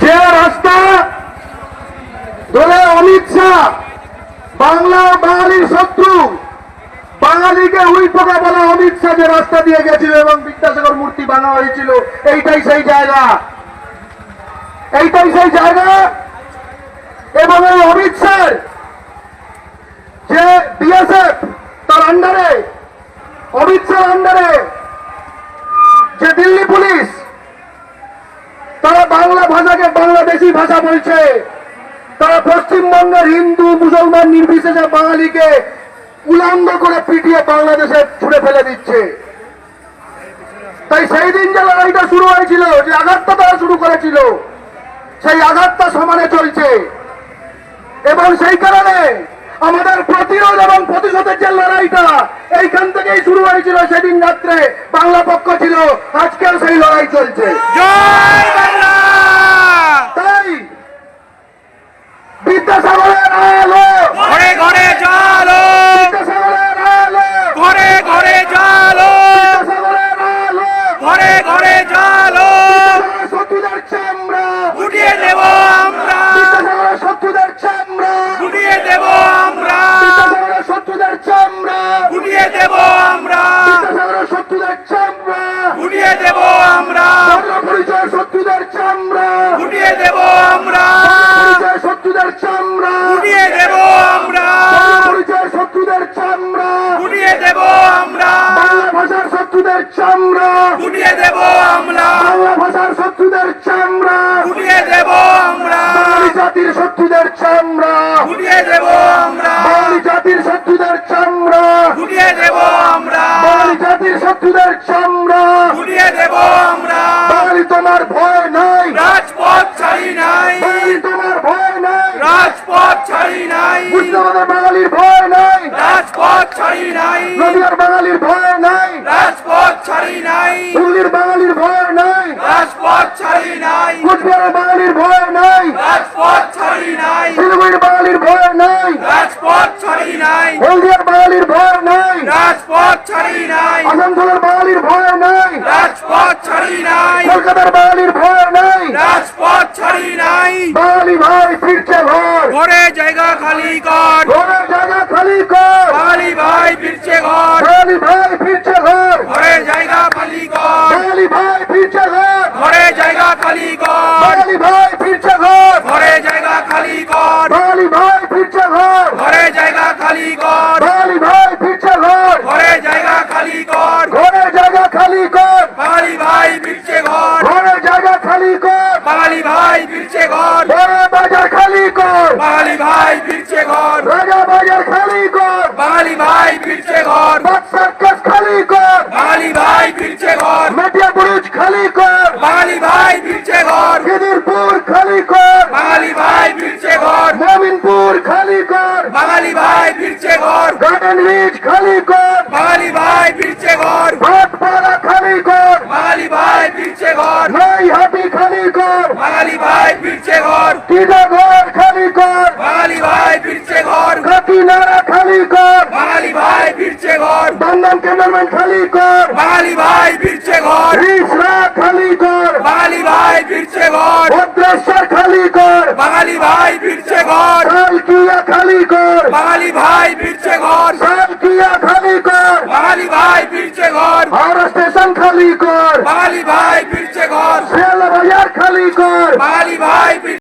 যে রাস্তা ধরে অমিত শাহ, বাংলা বাঙালির শত্রু, বাঙালিকে উই পোকা বলা অমিত শাহ যে রাস্তা দিয়ে গেছিল এবং বিদ্যাসাগর মূর্তি বানা হয়েছিল, এইটাই সেই জায়গা। এইটাই সেই জায়গা। এবং এই অমিত শাহ যে বিএসএফ বাংলা ভাষাকে বাংলাদেশি ভাষা বলছে। তারা পশ্চিমবঙ্গের হিন্দু, মুসলমান, নির্বিশেষে বাঙালিকে উলঙ্গ করে পিটিয়ে বাংলাদেশে ছুড়ে ফেলে দিচ্ছে। তাই সেই দিন যে লড়াইটা শুরু হয়েছিল, যে আঘাতটা তারা শুরু করেছিল, সেই আঘাতটা সমানে চলছে। এবং সেই কারণে আমাদের প্রতিরোধ এবং প্রতিশোধের যে লড়াইটা এইখান থেকেই শুরু হয়েছিল, সেদিন রাত্রে বাংলা পক্ষ ছিল, আজকেও সেই লড়াই চলছে। জয় বাংলা! গুটিয়ে দেব আমরা। শত্রুদের চামড়া। গুটিয়ে দেব আমরা। পরিচয় শত্রুদের চামড়া। গুটিয়ে দেব আমরা। পরিচয় শত্রুদের চামড়া। গুটিয়ে দেব আমরা। পরিচয় শত্রুদের চামড়া। গুটিয়ে দেব আমরা। বাংলা ভাষার শত্রুদের চামড়া। গুটিয়ে দেব আমরা। বাংলা ভাষার শত্রুদের চামড়া। দেব বাঙালি জাতির শত্রুদের চামড়া। গুটিয়ে দেব আমরা। বাঙালি জাতির শত্রুদের চামড়া। গুটিয়ে দেব আমরা। বাঙালি জাতির শত্রুদের চামড়া। গুটিয়ে দেব আমরা। বাঙালি তোমার ভয় নাই। রাজপথ ছাড়ি নাই। বাঙালি তোমার ভয় নাই। রাজপথ ছাড়ি নাই। মুর্শিদাবাদের বাঙালির ভয় নাই। রাজপথ ছাড়ি নাই। নদীয়ার বাঙালির ভয় নাই। রাজপথ ছাড়ি নাই। হুগলির বাঙালির ভয় নাই। রাজপথ ছাড়ি নাই। কুচবিহারের বাঙালির ভয় নাই রাজপথ ছাড়ি নাই শিলিগুড়ির বাঙালির ভয় নাই। রাজপথ ছাড়ি নাই। হলদিয়ার বাঙালির ভয় নাই। রাজপথ ছাড়ি নাই। আসানসোলের বাঙালির ভয় নাই। রাজপথ ছাড়ি নাই। কলকাতার বাঙালির ভয় নাই। রাজপথ ছাড়ি নাই। বাঙালি ভাই ফিরছে ঘর। ঘরে জায়গা খালি কর ঘরের জায়গা খালি কর বাঙালি ভাই ফিরছে ঘর বাঙালি ভাই ফিরছে ঘর ঘরে জায়গা খালি কর বাঙালি ভাই ফিরছে ঘর ঘরে জায়গা খালি কর বাঙালি ভাই ফিরছে ঘর ঘরে জায়গা খালি কর বাঙালি ভাই ফিরছে ঘর ঘরে জায়গা খালি কর বাঙালি ভাই ফিরছে ঘর ঘরে জায়গা খালি কর ঘরের জায়গা খালি কর বাঙালি ভাই ফিরছে ঘর ঘরের জায়গা খালি কর বাঙালি ভাই ফিরছে ঘর বড় বাজার খালি কর বাঙালি ভাই ফিরছে ঘর রাজা বাজার খালি কর বাঙালি ভাই ফিরছে ঘর বাদ সার্কাস খালি কর বাঙালি ভাই ফিরছে ঘর মেটিয়া বুরুজ খালি কর বাঙালি ভাই ফিরছে ঘর খিদিরপুর খালি কর বাঙালি ভাই ফিরছে ঘর মমিনপুর খালি কর বাঙালি ভাই ফিরছে ঘর গার্ডেন রিচ খালি কর বাঙালি ভাই ফিরছে ঘর ভাটপাড়া খালি কর বাঙালি ভাই ফিরছে ঘর নই হাতি খালি কর বাঙালি ভাই ফিরছে ঘর টিটাগড় খালি কর বাঙালি ভাই ফিরছে ঘর কাকিনাড়া খালি কর বাঙালি ভাই ফিরছে ঘর দমদম ক্যান্টনমেন্ট খালি কর বাঙালি ভাই ফিরছে ঘর রিসরা খালি কর বাঙালি ভাই ফিরছে ঘর ভদ্রেশ্বর খালি কর বাঙালি ভাই ফিরছে ঘর সালকিয়া খালি কর বাঙালি ভাই ফিরছে ঘর সালকিয়া খালি কর বাঙালি ভাই ফিরছে ঘর হাওড়া স্টেশন খালি কর বাঙালি ভাই ফিরছে ঘর শিয়ালদা বাজার খালি কর বাঙালি ভাই